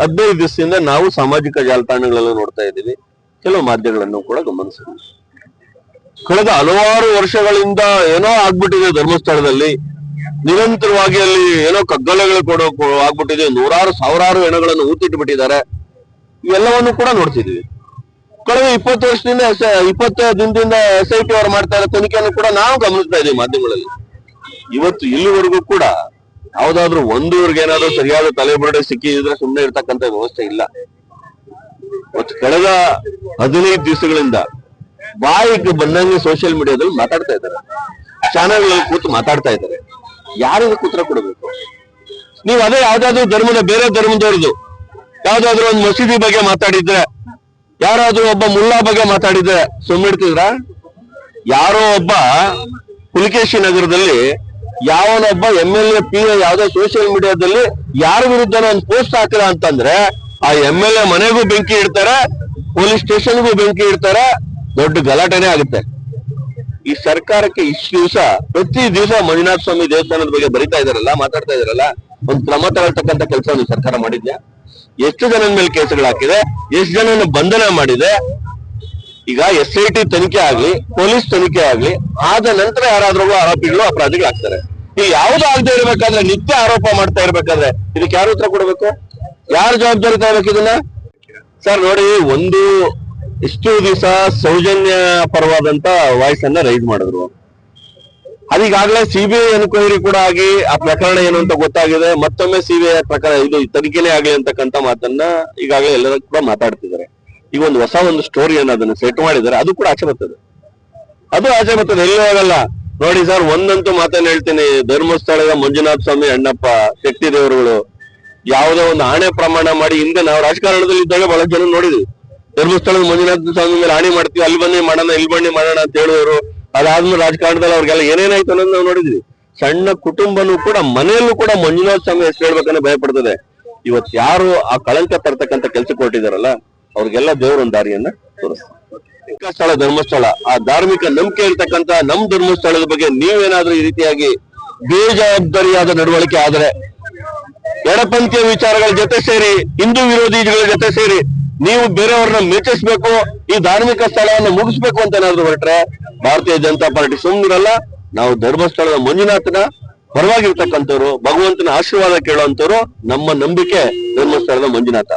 ಹದಿನೈದು ದಿವಸದಿಂದ ನಾವು ಸಾಮಾಜಿಕ ಜಾಲತಾಣಗಳಲ್ಲೂ ನೋಡ್ತಾ ಇದ್ದೀವಿ. ಕೆಲವು ಮಾಧ್ಯಮಗಳನ್ನು ಕೂಡ ಗಮನಿಸಿದ್ವಿ. ಕಳೆದ ಹಲವಾರು ವರ್ಷಗಳಿಂದ ಏನೋ ಆಗ್ಬಿಟ್ಟಿದೆ ಧರ್ಮಸ್ಥಳದಲ್ಲಿ. ನಿರಂತರವಾಗಿ ಅಲ್ಲಿ ಏನೋ ಕಗ್ಗಲೆಗಳು ಕೊಡೋ ಆಗ್ಬಿಟ್ಟಿದೆ. ನೂರಾರು, ಸಾವಿರಾರು ಹೆಣಗಳನ್ನು ಊತಿಟ್ಬಿಟ್ಟಿದ್ದಾರೆ. ಇವೆಲ್ಲವನ್ನು ಕೂಡ ನೋಡ್ತಿದ್ವಿ ಕಳೆದ ಇಪ್ಪತ್ತು ವರ್ಷದಿಂದ ಇಪ್ಪತ್ತು ದಿನದಿಂದ ಎಸ್ ಐ ಟಿ ಅವರು ಮಾಡ್ತಾ ಇರೋ ತನಿಖೆಯನ್ನು ಕೂಡ ನಾವು ಗಮನಿಸ್ತಾ ಇದ್ದೀವಿ ಮಾಧ್ಯಮಗಳಲ್ಲಿ. ಇವತ್ತು ಇಲ್ಲಿವರೆಗೂ ಕೂಡ ಯಾವ್ದಾದ್ರು ಒಂದು ಊರಿಗೆ ಏನಾದ್ರು ಸರಿಯಾದ ತಲೆಬುರುಡೆ ಸಿಕ್ಕಿದ್ರೆ ಸುಮ್ಮನೆ ಇರ್ತಕ್ಕಂತ ವ್ಯವಸ್ಥೆ ಇಲ್ಲ. ಮತ್ತು ಕಳೆದ ಹದಿನೈದು ದಿವಸಗಳಿಂದ ಬಾಯಿಗೆ ಬಂದಂಗೆ ಸೋಷಿಯಲ್ ಮೀಡಿಯಾದಲ್ಲಿ ಮಾತಾಡ್ತಾ ಇದ್ದಾರೆ. ಚಾನೆಲ್ಗಳಲ್ಲಿ ಕೂತು ಮಾತಾಡ್ತಾ ಇದ್ದಾರೆ. ಯಾರಿಗೂ ಉತ್ತರ ಕೊಡಬೇಕು? ನೀವು ಅದೇ ಯಾವ್ದಾದ್ರು ಧರ್ಮದ, ಬೇರೆ ಧರ್ಮದವ್ರದ್ದು ಯಾವ್ದಾದ್ರು ಒಂದು ಮಸೀದಿ ಬಗ್ಗೆ ಮಾತಾಡಿದ್ರೆ, ಯಾರಾದ್ರೂ ಒಬ್ಬ ಮುಲ್ಲಾ ಬಗ್ಗೆ ಮಾತಾಡಿದ್ರೆ ಸುಮ್ಮಿಡ್ತಿದ್ರ ಯಾರೋ ಒಬ್ಬ ಪುಲಿಕೇಶಿ ನಗರದಲ್ಲಿ ಯಾವನೊಬ್ಬ M L A P A ಯಾವ್ದೋ ಸೋಷಿಯಲ್ ಮೀಡಿಯಾದಲ್ಲಿ ಯಾರ ವಿರುದ್ಧನೋ ಒಂದು ಪೋಸ್ಟ್ ಹಾಕಿಲ್ಲ ಅಂತಂದ್ರೆ ಆ ಎಂ ಎಲ್ ಎ ಮನೆಗೂ ಬೆಂಕಿ ಇಡ್ತಾರೆ ಪೊಲೀಸ್ ಸ್ಟೇಷನ್ಗೂ ಬೆಂಕಿ ಇಡ್ತಾರೆ, ದೊಡ್ಡ ಗಲಾಟೆನೇ ಆಗುತ್ತೆ. ಈ ಸರ್ಕಾರಕ್ಕೆ ಇಷ್ಟು ದಿವಸ, ಪ್ರತಿ ದಿವಸ ಮಂಜುನಾಥ ಸ್ವಾಮಿ ದೇವಸ್ಥಾನದ ಬಗ್ಗೆ ಬರಿತಾ ಇದಾರಲ್ಲ, ಮಾತಾಡ್ತಾ ಇದಾರಲ್ಲ, ಒಂದು ಕ್ರಮ ತಗೊಳ್ತಕ್ಕಂಥ ಕೆಲಸ ಸರ್ಕಾರ ಮಾಡಿದ್ಯಾ? ಎಷ್ಟು ಜನ ಮೇಲೆ ಕೇಸುಗಳು ಹಾಕಿದೆ? ಎಷ್ಟು ಜನನ ಬಂಧನ ಮಾಡಿದೆ? ಈಗ ಎಸ್ ಐ ಟಿ ತನಿಖೆ ಆಗ್ಲಿ ಪೊಲೀಸ್ ತನಿಖೆ ಆಗ್ಲಿ, ಆದ ನಂತರ ಯಾರಾದ್ರೂ ಆರೋಪಿಗಳು ಅಪರಾಧಿಗಳಾಗ್ತಾರೆ ಈಗ ಯಾವ್ದು ಆಗದೆ ಇರ್ಬೇಕಾದ್ರೆ ನಿತ್ಯ ಆರೋಪ ಮಾಡ್ತಾ ಇರ್ಬೇಕಾದ್ರೆ ಇದಕ್ಕೆ ಯಾರು ಉತ್ತರ ಕೊಡ್ಬೇಕು? ಯಾರು ಜವಾಬ್ದಾರಿ ತಗೋಬೇಕು ಇದನ್ನ? ಸರ್, ನೋಡಿ, ಒಂದು ಇಷ್ಟು ದಿವಸ ಸೌಜನ್ಯ ಪರವಾದಂತ ವಾಯ್ಸ್ ಅನ್ನ ರೈಸ್ ಮಾಡಿದ್ರು. ಅದೀಗಾಗಲೇ ಸಿಬಿಐ ಎನ್ಕ್ವೈರಿ ಕೂಡ ಆಗಿ ಆ ಪ್ರಕರಣ ಏನು ಅಂತ ಗೊತ್ತಾಗಿದೆ. ಮತ್ತೊಮ್ಮೆ ಸಿಬಿಐ ಪ್ರಕರಣ ಇದು ತನಿಖೆನೇ ಆಗಲಿ ಅಂತಕ್ಕಂಥ ಮಾತನ್ನ ಈಗಾಗಲೇ ಎಲ್ಲರೂ ಕೂಡ ಮಾತಾಡ್ತಿದ್ದಾರೆ. ಈಗ ಒಂದು ಹೊಸ ಒಂದು ಸ್ಟೋರಿ ಅನ್ನೋದನ್ನ ಸೆಟ್ ಮಾಡಿದ್ದಾರೆ. ಅದು ಕೂಡ ಆಚೆ ಬರ್ತದೆ. ಅದು ಆಚೆ ಬರ್ತದೆ. ಎಲ್ಲೂ ಹೋಗಲ್ಲ ನೋಡಿ ಸರ್, ಒಂದಂತೂ ಮಾತನ್ನ ಹೇಳ್ತೀನಿ. ಧರ್ಮಸ್ಥಳದ ಮಂಜುನಾಥ ಸ್ವಾಮಿ ಅಣ್ಣಪ್ಪ ಶಕ್ತಿ ದೇವರುಗಳು ಯಾವುದೋ ಒಂದು ಆಣೆ ಪ್ರಮಾಣ ಮಾಡಿ ಹಿಂದೆ ನಾವು ರಾಜಕಾರಣದಲ್ಲಿ ಇದ್ದಾಗ ಬಹಳ ಜನ ನೋಡಿದ್ವಿ. ಧರ್ಮಸ್ಥಳದ ಮಂಜುನಾಥ ಸ್ವಾಮಿ ಮೇಲೆ ಆಣೆ ಮಾಡ್ತೀವಿ, ಅಲ್ಲಿ ಬನ್ನಿ ಮಾಡೋಣ, ಇಲ್ಲಿ ಬನ್ನಿ ಮಾಡೋಣ ಅಂತ ಹೇಳುವರು ಅದಾದ್ಮೇಲೆ ರಾಜಕಾರಣದಲ್ಲಿ ಅವ್ರಿಗೆಲ್ಲ ಏನೇನಾಯ್ತು ಅನ್ನೋದು ನಾವು ನೋಡಿದ್ವಿ. ಸಣ್ಣ ಕುಟುಂಬನೂ ಕೂಡ, ಮನೆಯಲ್ಲೂ ಕೂಡ ಮಂಜುನಾಥ ಸ್ವಾಮಿ ಹೆಸರು ಹೇಳ್ಬೇಕಂದ್ರೆ ಭಯ ಪಡ್ತದೆ ಇವತ್ತು ಯಾರು ಆ ಕಳಂಕ ತರ್ತಕ್ಕಂಥ ಕೆಲಸ ಕೊಟ್ಟಿದಾರಲ್ಲ ಅವ್ರಿಗೆಲ್ಲ ದೇವರೊಂದು ದಾರಿಯನ್ನ ತೋರಿಸ್ತಾರೆ. ಸ್ಥಳ ಧರ್ಮಸ್ಥಳ. ಆ ಧಾರ್ಮಿಕ ನಂಬಿಕೆ ಇರ್ತಕ್ಕಂತ ನಮ್ ಧರ್ಮಸ್ಥಳದ ಬಗ್ಗೆ ನೀವೇನಾದ್ರೂ ಈ ರೀತಿಯಾಗಿ ಬೇಜವಾಬ್ದಾರಿಯಾದ ನಡವಳಿಕೆ ಆದರೆ, ಎಡಪಂಥೀಯ ವಿಚಾರಗಳ ಜೊತೆ ಸೇರಿ, ಹಿಂದೂ ವಿರೋಧಿಗಳ ಜೊತೆ ಸೇರಿ, ನೀವು ಬೇರೆಯವ್ರನ್ನ ಮೆಚ್ಚಿಸ್ಬೇಕು, ಈ ಧಾರ್ಮಿಕ ಸ್ಥಳವನ್ನು ಮುಗಿಸ್ಬೇಕು ಅಂತ ಏನಾದ್ರು ಹೊರಟ್ರೆ, ಭಾರತೀಯ ಜನತಾ ಪಾರ್ಟಿ ಸುಮ್ಮನಿರಲ್ಲ ನಾವು ಧರ್ಮಸ್ಥಳದ ಮಂಜುನಾಥನ ಪರವಾಗಿರ್ತಕ್ಕಂಥವ್ರು, ಭಗವಂತನ ಆಶೀರ್ವಾದ ಕೇಳುವಂತವ್ರು ನಮ್ಮ ನಂಬಿಕೆ ಧರ್ಮಸ್ಥಳದ ಮಂಜುನಾಥ.